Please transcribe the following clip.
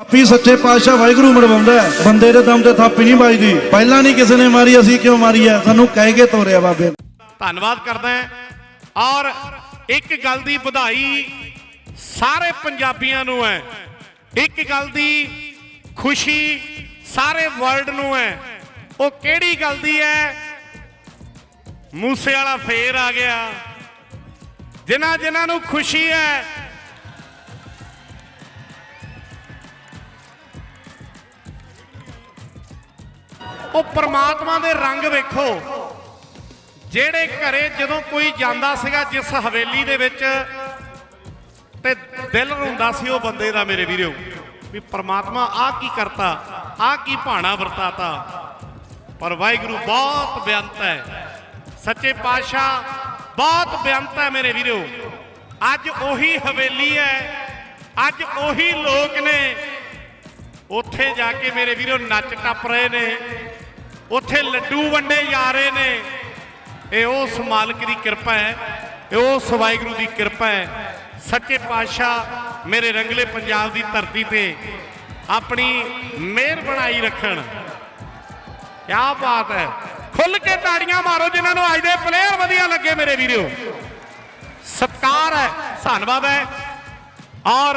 ਥਾਪੀ ਸੱਚੇ ਪਾਤਸ਼ਾਹ ਵਾਹਿਗੁਰੂ ਮਰਵਾਉਂਦਾ ਬੰਦੇ ਦੇ ਦਮ ਤੇ ਥਾਪੀ ਨਹੀਂ ਵੱਜਦੀ। ਪਹਿਲਾਂ ਨਹੀਂ ਕਿਸੇ ਨੇ ਮਾਰੀ, ਅਸੀਂ ਕਿਉਂ ਮਾਰੀ ਹੈ? ਸਾਨੂੰ ਕਹਿ ਕੇ ਤੋਰਿਆ ਬਾਬੇ। ਧੰਨਵਾਦ ਕਰਦਾ ਔਰ ਇੱਕ ਗੱਲ ਦੀ ਵਧਾਈ ਸਾਰੇ ਪੰਜਾਬੀਆਂ ਨੂੰ ਹੈ। ਇੱਕ ਗੱਲ ਦੀ ਖੁਸ਼ੀ ਸਾਰੇ ਵਰਲਡ ਨੂੰ ਹੈ। ਉਹ ਕਿਹੜੀ ਗੱਲ ਦੀ ਹੈ? ਮੂਸੇ ਵਾਲਾ ਫੇਰ ਆ ਗਿਆ। ਜਿਨ੍ਹਾਂ ਜਿਨ੍ਹਾਂ ਨੂੰ ਖੁਸ਼ੀ ਹੈ ਉਹ ਪਰਮਾਤਮਾ ਦੇ ਰੰਗ ਵੇਖੋ। ਜਿਹੜੇ ਘਰੇ ਜਦੋਂ ਕੋਈ ਜਾਂਦਾ ਸੀਗਾ ਜਿਸ ਹਵੇਲੀ ਦੇ ਵਿੱਚ, ਤੇ ਦਿਲ ਰੋਂਦਾ ਸੀ ਉਹ ਬੰਦੇ ਦਾ ਮੇਰੇ ਵੀਰੋ, ਵੀ ਪਰਮਾਤਮਾ ਆ ਕੀ ਕਰਤਾ ਆ ਕੀ ਭਾਣਾ ਵਰਤਾਤਾ। ਪਰ ਵਾਹਿਗੁਰੂ ਬਹੁਤ ਬੇਅੰਤ ਹੈ। ਸੱਚੇ ਪਾਤਸ਼ਾਹ ਬਹੁਤ ਬੇਅੰਤ ਹੈ ਮੇਰੇ ਵੀਰੋ। ਅੱਜ ਉਹੀ ਹਵੇਲੀ ਹੈ, ਅੱਜ ਉਹੀ ਲੋਕ ਨੇ। ਉੱਥੇ ਜਾ ਕੇ ਮੇਰੇ ਵੀਰੋ ਨੱਚ ਟੱਪ ਰਹੇ ਨੇ। ਉੱਥੇ ਲੱਡੂ ਵੰਡੇ ਜਾ ਰਹੇ ਨੇ। ਇਹ ਉਸ ਮਾਲਕ ਦੀ ਕਿਰਪਾ ਹੈ, ਇਹ ਉਸ ਵਾਹਿਗੁਰੂ ਦੀ ਕਿਰਪਾ ਹੈ। ਸੱਚੇ ਪਾਤਸ਼ਾਹ ਮੇਰੇ ਰੰਗਲੇ ਪੰਜਾਬ ਦੀ ਧਰਤੀ ਤੇ ਆਪਣੀ ਮਿਹਰ ਬਣਾਈ ਰੱਖਣ। ਕੀ ਬਾਤ ਹੈ। ਖੁੱਲ ਕੇ ਤਾੜੀਆਂ ਮਾਰੋ ਜਿਨ੍ਹਾਂ ਨੂੰ ਅੱਜ ਦੇ ਪਲੇਅਰ ਵਧੀਆ ਲੱਗੇ ਮੇਰੇ ਵੀਰੋ। ਸਤਕਾਰ ਹੈ, ਧੰਨਵਾਦ ਹੈ। ਔਰ